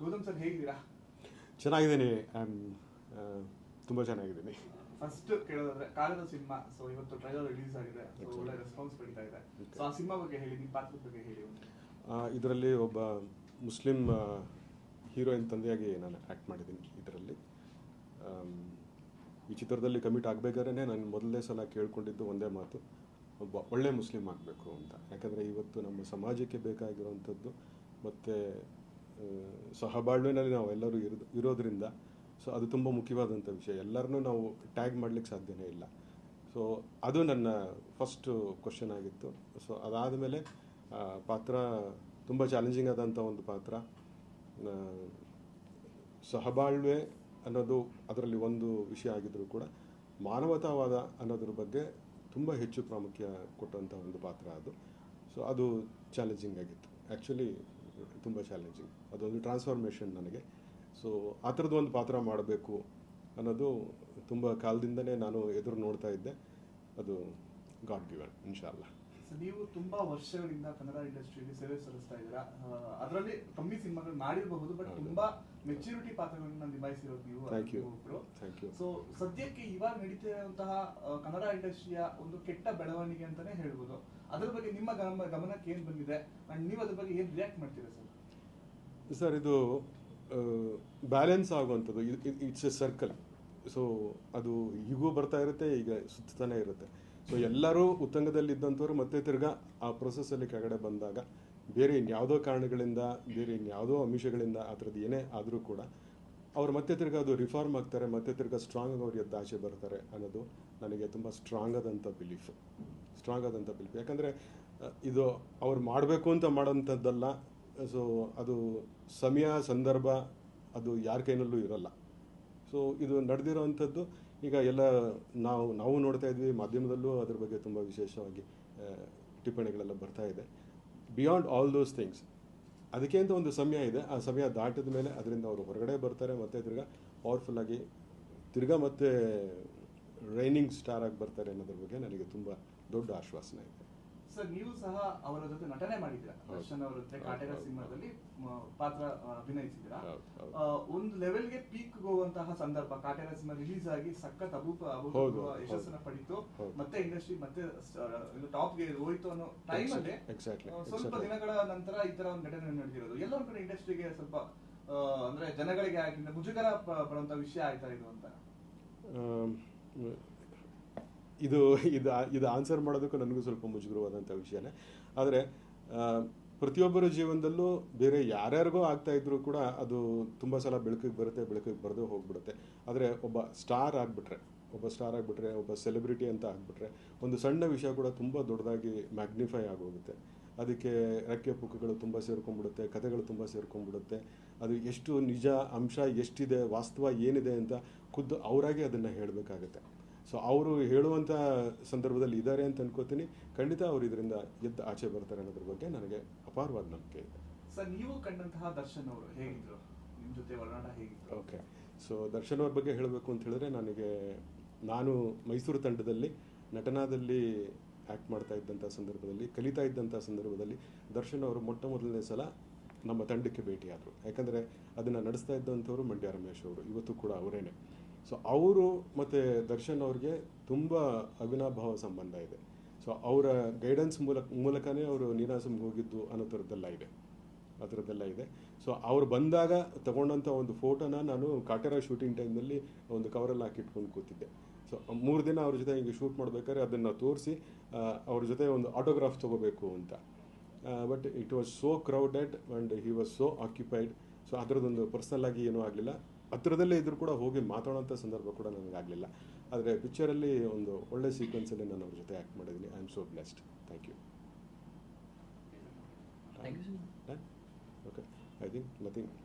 Gautam sir ಹೇಗಿದ್ದೀರಾ? ಚೆನ್ನಾಗಿದ್ದೀನಿ am ತುಂಬ ಚೆನ್ನಾಗಿದ್ದೀನಿ. ಫಸ್ಟ್ ಕೇಳೋದಾದ್ರೆ ಕಾಲದ ಸಿನಿಮಾ ಸೊ ಇವತ್ತು ಟ್ರೈಲರ್ ರಿಲೀಸ್ ಆಗಿದೆ ಸೊ ಒಳ್ಳೆ ರೆಸ್ಪಾನ್ಸ್ ಪಡಿತಾ ಇದೆ. ಸೊ ಆ ಸಿನಿಮಾ ಬಗ್ಗೆ ಹೇಳಿ ನಿಮ್ಮ ಪಾತ್ರದ ಬಗ್ಗೆ ಹೇಳಿ ಇದರಲ್ಲಿ ಒಬ್ಬ ಮುಸ್ಲಿಂ ಹೀರೋಯಿನ್ ತಂದೆಯಾಗಿ ನಾನು ಆ್ಯಕ್ಟ್ ಮಾಡಿದ್ದೀನಿ ಇದರಲ್ಲಿ. ಈ ಚಿತ್ರದಲ್ಲಿ ಕಮಿಟ್ ಆಗಬೇಕಾದ್ರೆ ನಾನು ಮೊದಲನೇ ಸಲ ಕೇಳ್ಕೊಂಡಿದ್ದು ಒಂದೇ ಮಾತು ಒಬ್ಬ ಒಳ್ಳೆ ಮುಸ್ಲಿಂ ಆಗಬೇಕು ಅಂತ. ಯಾಕಂದರೆ ಇವತ್ತು ನಮ್ಮ ಸಮಾಜಕ್ಕೆ ಬೇಕಾಗಿರುವಂಥದ್ದು ಮತ್ತು ಸಹಬಾಳ್ವೆನಲ್ಲಿ ನಾವು ಎಲ್ಲರೂ ಇರೋದು, ಇರೋದ್ರಿಂದ ಸೊ ಅದು ತುಂಬ ಮುಖ್ಯವಾದಂಥ ವಿಷಯ. ಎಲ್ಲರನ್ನೂ ನಾವು ಟ್ಯಾಗ್ ಮಾಡಲಿಕ್ಕೆ ಸಾಧ್ಯನೇ ಇಲ್ಲ. ಸೊ ಅದು ನನ್ನ ಫಸ್ಟು ಕ್ವಶನ್ ಆಗಿತ್ತು. ಸೊ ಅದಾದಮೇಲೆ ಪಾತ್ರ ತುಂಬ ಚಾಲೆಂಜಿಂಗ್ ಆದಂಥ ಒಂದು ಪಾತ್ರ. ಸಹಬಾಳ್ವೆ ಅನ್ನೋದು ಅದರಲ್ಲಿ ಒಂದು ವಿಷಯ ಆಗಿದ್ದರೂ ಕೂಡ, ಮಾನವತಾವಾದ ಅನ್ನೋದ್ರ ಬಗ್ಗೆ ತುಂಬ ಹೆಚ್ಚು ಪ್ರಾಮುಖ್ಯ ಕೊಟ್ಟಂಥ ಒಂದು ಪಾತ್ರ ಅದು. ಸೊ ಅದು ಚಾಲೆಂಜಿಂಗ್ ಆಗಿತ್ತು. ಆ್ಯಕ್ಚುಲಿ ತುಂಬ ಚಾಲೆಂಜಿಂಗ್ ಅದೊಂದು ಟ್ರಾನ್ಸ್ಫಾರ್ಮೇಷನ್ ನನಗೆ. ಸೊ ಆ ಥರದ್ದು ಒಂದು ಪಾತ್ರ ಮಾಡಬೇಕು ಅನ್ನೋದು ತುಂಬ ಕಾಲದಿಂದನೇ ನಾನು ಎದುರು ನೋಡ್ತಾ ಇದ್ದೆ. ಅದು ಗಾಡ್ ಗಿವನ್ ಇನ್ಶಾಲ್ಲ ನೀವು ತುಂಬಾ ವರ್ಷಗಳಿಂದ ಕನ್ನಡ ಇಂಡಸ್ಟ್ರಿಯಲ್ಲಿ ಸೇವೆ ಸಲ್ಲಿಸ್ತಾ ಇದ್ದೀರಾ? ಅದರಲ್ಲಿ ಕಮ್ಮಿ ಸಿನಿಮಾಗಳು ಮಾಡಿರಬಹುದು ಬಟ್. ತುಂಬಾ ಮೆಚ್ಯೂರಿಟಿ ಪಾತ್ರಗಳನ್ನ ನಿಭಾಯಿಸಿರೋದು ನೀವು. ಒಬ್ರು. ಸೊ ಸದ್ಯಕ್ಕೆ ಇವಾಗ ನಡೀತಿರುವಂತಹ ಕನ್ನಡ ಇಂಡಸ್ಟ್ರಿಯ ಒಂದು ಕೆಟ್ಟ ಬೆಳವಣಿಗೆ ಅಂತಾನೆ ಹೇಳ್ಬೋದು. ಅದ್ರ ಬಗ್ಗೆ ನಿಮ್ಮ ಗಮನ ಗಮನಕ್ಕೆ ಏನ್ ಬಂದಿದೆ? ಅಂಡ್ ನೀವು ಅದ್ರ ಬಗ್ಗೆ ಏನ್ ರಿಯಾಕ್ಟ್ ಮಾಡ್ತೀರಾ ಸರ್? ಸರ್ ಇದು ಬ್ಯಾಲೆನ್ಸ್ ಆಗುವಂಥದ್ದು. ಇಟ್ಸ್ ಎ ಸರ್ಕಲ್ ಸೊ ಅದು ಈಗೂ ಬರ್ತಾ ಇರುತ್ತೆ ಈಗ ಸುತ್ತಾನೆ ಇರುತ್ತೆ. ಸೊ ಎಲ್ಲರೂ ಉತ್ತಂಗದಲ್ಲಿ ಇದ್ದಂಥವ್ರು ಮತ್ತೆ ತಿರ್ಗಾ ಆ ಪ್ರೊಸೆಸ್ಸಲ್ಲಿ ಕೆಳಗಡೆ ಬಂದಾಗ ಬೇರೆ ಇನ್ಯಾವುದೋ ಕಾರಣಗಳಿಂದ, ಬೇರೆ ಇನ್ಯಾವುದೋ ಅಂಶಗಳಿಂದ ಆ ಥರದ್ದು ಏನೇ ಆದರೂ ಕೂಡ ಅವ್ರು ಮತ್ತೆ ತಿರ್ಗಾ ಅದು ರಿಫಾರ್ಮ್ ಆಗ್ತಾರೆ, ಮತ್ತೆ ತಿರ್ಗಾ ಸ್ಟ್ರಾಂಗ್ ಅವ್ರು ಎದ್ದು ಆಚೆ ಬರ್ತಾರೆ ಅನ್ನೋದು ನನಗೆ ತುಂಬ ಸ್ಟ್ರಾಂಗ್ ಆದಂಥ ಬಿಲೀಫ್ ಸ್ಟ್ರಾಂಗ್ ಆದಂಥ ಬಿಲೀಫ್ ಯಾಕಂದರೆ ಇದು ಅವ್ರು ಮಾಡಬೇಕು ಅಂತ ಮಾಡೋಂಥದ್ದಲ್ಲ ಸೊ ಅದು ಸಮಯ, ಸಂದರ್ಭ ಅದು ಯಾರ ಕೈನಲ್ಲೂ ಇರಲ್ಲ. ಸೊ ಇದು ನಡೆದಿರೋವಂಥದ್ದು ಈಗ ಎಲ್ಲ ನಾವು ನಾವು ನೋಡ್ತಾ ಇದ್ವಿ, ಮಾಧ್ಯಮದಲ್ಲೂ ಅದ್ರ ಬಗ್ಗೆ ತುಂಬ ವಿಶೇಷವಾಗಿ ಟಿಪ್ಪಣಿಗಳೆಲ್ಲ ಬರ್ತಾ ಇದೆ. ಬಿಯಾಂಡ್ ಆಲ್ ದೋಸ್ ಥಿಂಗ್ಸ್ ಅದಕ್ಕೆ ಅಂತ ಒಂದು ಸಮಯ ಇದೆ. ಆ ಸಮಯ ದಾಟಿದ ಮೇಲೆ ಅದರಿಂದ ಅವರು ಹೊರಗಡೆ ಬರ್ತಾರೆ. ಮತ್ತೆ ತಿರ್ಗಾ ಪವರ್ಫುಲ್ ಆಗಿ ತಿರ್ಗಾ ಮತ್ತೆ ರೈನಿಂಗ್ ಸ್ಟಾರ್ ಆಗಿ ಬರ್ತಾರೆ ಅನ್ನೋದ್ರ ಬಗ್ಗೆ ನನಗೆ ತುಂಬ ದೊಡ್ಡ ಆಶ್ವಾಸನೆ ಇದೆ. ಸರ್ ನೀವು ಸಹ ಅವರ ಜೊತೆ ನಟನೆ ಮಾಡಿದ್ದೀರಾ. ದರ್ಶನ್ ಅವರ ಜೊತೆ ಕಾಟೇರ ಸಿನಿಮಾದಲ್ಲಿ ಪಾತ್ರ ಅಭಿನಯಿಸಿದ್ದೀರಾ? ಗೆ ಒಂದು ಲೆವೆಲ್ಗೆ ಪೀಕ್ ಹೋಗುವಂತಹ ಸಂದರ್ಭ ಕಾಟೇರ ಸಿನಿಮಾ ರಿಲೀಸ್ ಆಗಿ ಸಖತ್ ಅಭೂಪ ಯಶಸ್ಸನ್ನ ಪಡಿತು. ಮತ್ತೆ ಇಂಡಸ್ಟ್ರಿ ಮತ್ತೆ ಟಾಪ್ಗೆ ಹೋಯ್ತು ಅನ್ನೋ ಟೈಮ್ ಅಲ್ಲಿ ಸ್ವಲ್ಪ ದಿನಗಳ ನಂತರ ಈ ತರ ಒಂದು ಘಟನೆ ನಡೆದಿರೋದು. ಎಲ್ಲ ಒಂದ್ ಕಡೆ ಇಂಡಸ್ಟ್ರಿಗೆ ಸ್ವಲ್ಪ ಅಂದ್ರೆ ಜನಗಳಿಗೆ ಆಗಿಂದ ಮುಜುಗರ ಬರುವಂತ ವಿಷಯ ಆಯ್ತಾ ಇದು ಅಂತ? ಇದು ಇದು ಇದು ಆನ್ಸರ್ ಮಾಡೋದಕ್ಕೂ ನನಗೂ ಸ್ವಲ್ಪ ಮುಜುಗರವಾದಂಥ ವಿಷಯನೇ. ಆದರೆ ಪ್ರತಿಯೊಬ್ಬರ ಜೀವನದಲ್ಲೂ ಬೇರೆ ಯಾರ್ಯಾರಿಗೋ ಆಗ್ತಾ ಇದ್ರೂ ಕೂಡ ಅದು ತುಂಬ ಸಲ ಬೆಳಕಿಗೆ ಬರುತ್ತೆ, ಬೆಳಕಿಗೆ ಬರದೇ ಹೋಗ್ಬಿಡುತ್ತೆ. ಆದರೆ, ಒಬ್ಬ ಸ್ಟಾರ್ ಆಗಿಬಿಟ್ರೆ, ಒಬ್ಬ ಸ್ಟಾರ್ ಆಗಿಬಿಟ್ರೆ, ಒಬ್ಬ ಸೆಲೆಬ್ರಿಟಿ ಅಂತ ಆಗಿಬಿಟ್ರೆ, ಒಂದು ಸಣ್ಣ ವಿಷಯ ಕೂಡ ತುಂಬ ದೊಡ್ಡದಾಗಿ ಮ್ಯಾಗ್ನಿಫೈ ಆಗೋಗುತ್ತೆ. ಅದಕ್ಕೆ ರೆಕ್ಕೆ ಪುಕ್ಕಗಳು ತುಂಬ ಸೇರ್ಕೊಂಡ್ಬಿಡುತ್ತೆ, ಕಥೆಗಳು ತುಂಬ ಸೇರ್ಕೊಂಡ್ಬಿಡುತ್ತೆ. ಅದು ಎಷ್ಟು ನಿಜ ಅಂಶ, ಎಷ್ಟಿದೆ, ವಾಸ್ತವ ಏನಿದೆ ಅಂತ ಖುದ್ದು ಅವರಾಗೆ ಅದನ್ನು ಹೇಳಬೇಕಾಗತ್ತೆ. ಸೊ ಅವರು ಹೇಳುವಂಥ ಸಂದರ್ಭದಲ್ಲಿ ಇದ್ದಾರೆ ಅಂತ ಅನ್ಕೋತೀನಿ. ಖಂಡಿತ ಅವರು ಇದರಿಂದ ಎದ್ದು ಆಚೆ ಬರ್ತಾರೆ ಅನ್ನೋದ್ರ ಬಗ್ಗೆ ನನಗೆ ಅಪಾರವಾದ ನಂಬಿಕೆ ಇದೆ. ಸರ್ ನೀವು ಕಂಡಂತಹ ದರ್ಶನ್ ಅವರು ಹೇಗಿದ್ರು? ನಿಮ್ಮ ಜೊತೆ ಒಡನಾಟ ಹೇಗಿದ್ರು? ಓಕೆ ಸೊ ದರ್ಶನ್ ಅವ್ರ ಬಗ್ಗೆ ಹೇಳಬೇಕು ಅಂತ ಹೇಳಿದ್ರೆ ನನಗೆ ನಾನು ಮೈಸೂರು ತಂಡದಲ್ಲಿ ನಟನಾದಲ್ಲಿ ಆ್ಯಕ್ಟ್ ಮಾಡ್ತಾ ಇದ್ದಂಥ ಸಂದರ್ಭದಲ್ಲಿ ಕಲಿತಾ ಇದ್ದಂಥ ಸಂದರ್ಭದಲ್ಲಿ ದರ್ಶನ್ ಅವರು ಮೊಟ್ಟ ಮೊದಲನೇ ಸಲ ನಮ್ಮ ತಂಡಕ್ಕೆ ಭೇಟಿಯಾದರು. ಯಾಕಂದರೆ ಅದನ್ನು ನಡೆಸ್ತಾ ಇದ್ದಂಥವ್ರು ಮಂಡ್ಯ ರಮೇಶ್ ಅವರು ಇವತ್ತು ಕೂಡ ಅವರೇನೆ. ಸೊ ಅವರು ಮತ್ತು ದರ್ಶನ್ ಅವ್ರಿಗೆ ತುಂಬ ಅವಿನಾಭಾವ ಸಂಬಂಧ ಇದೆ. ಸೊ ಅವರ ಗೈಡೆನ್ಸ್ ಮೂಲಕ, ಮೂಲಕನೇ ಅವರು ನೀನಾಸಮ್ಗೆ ಹೋಗಿದ್ದು ಅನ್ನೋ ಥರದ್ದೆಲ್ಲ ಇದೆ. ಆ ಥರದ್ದೆಲ್ಲ ಇದೆ. ಸೊ ಅವ್ರು ಬಂದಾಗ ತಗೊಂಡಂಥ ಒಂದು ಫೋಟೋನ ನಾನು ಕಾಟೇರ ಶೂಟಿಂಗ್ ಟೈಮ್ನಲ್ಲಿ ಒಂದು ಕವರಲ್ಲಿ ಹಾಕಿಟ್ಕೊಂಡು ಕೂತಿದ್ದೆ. ಸೊ ಮೂರು ದಿನ ಅವ್ರ ಜೊತೆ ಹಿಂಗೆ ಶೂಟ್ ಮಾಡ್ಬೇಕಾದ್ರೆ ಅದನ್ನು ತೋರಿಸಿ ಅವ್ರ ಜೊತೆ ಒಂದು ಆಟೋಗ್ರಾಫ್ ತೊಗೋಬೇಕು ಅಂತ. But it was so crowded and he was so occupied so ಅದರದ್ದೊಂದು ಪರ್ಸ್ನಲ್ಲಾಗಿ ಏನೂ ಆಗಲಿಲ್ಲ. ಹತ್ರದಲ್ಲೇ ಇದ್ರು ಕೂಡ ಹೋಗಿ ಮಾತಾಡೋಂಥ ಸಂದರ್ಭ ಕೂಡ ನನಗಾಗಲಿಲ್ಲ ಆದರೆ ಪಿಕ್ಚರಲ್ಲಿ ಒಂದು ಒಳ್ಳೆ ಸೀಕ್ವೆನ್ಸಲ್ಲಿ ನಾನು ಅವ್ರ ಜೊತೆ ಆ್ಯಕ್ಟ್ ಮಾಡಿದ್ದೀನಿ. I am so blessed thank you. Okay I think nothing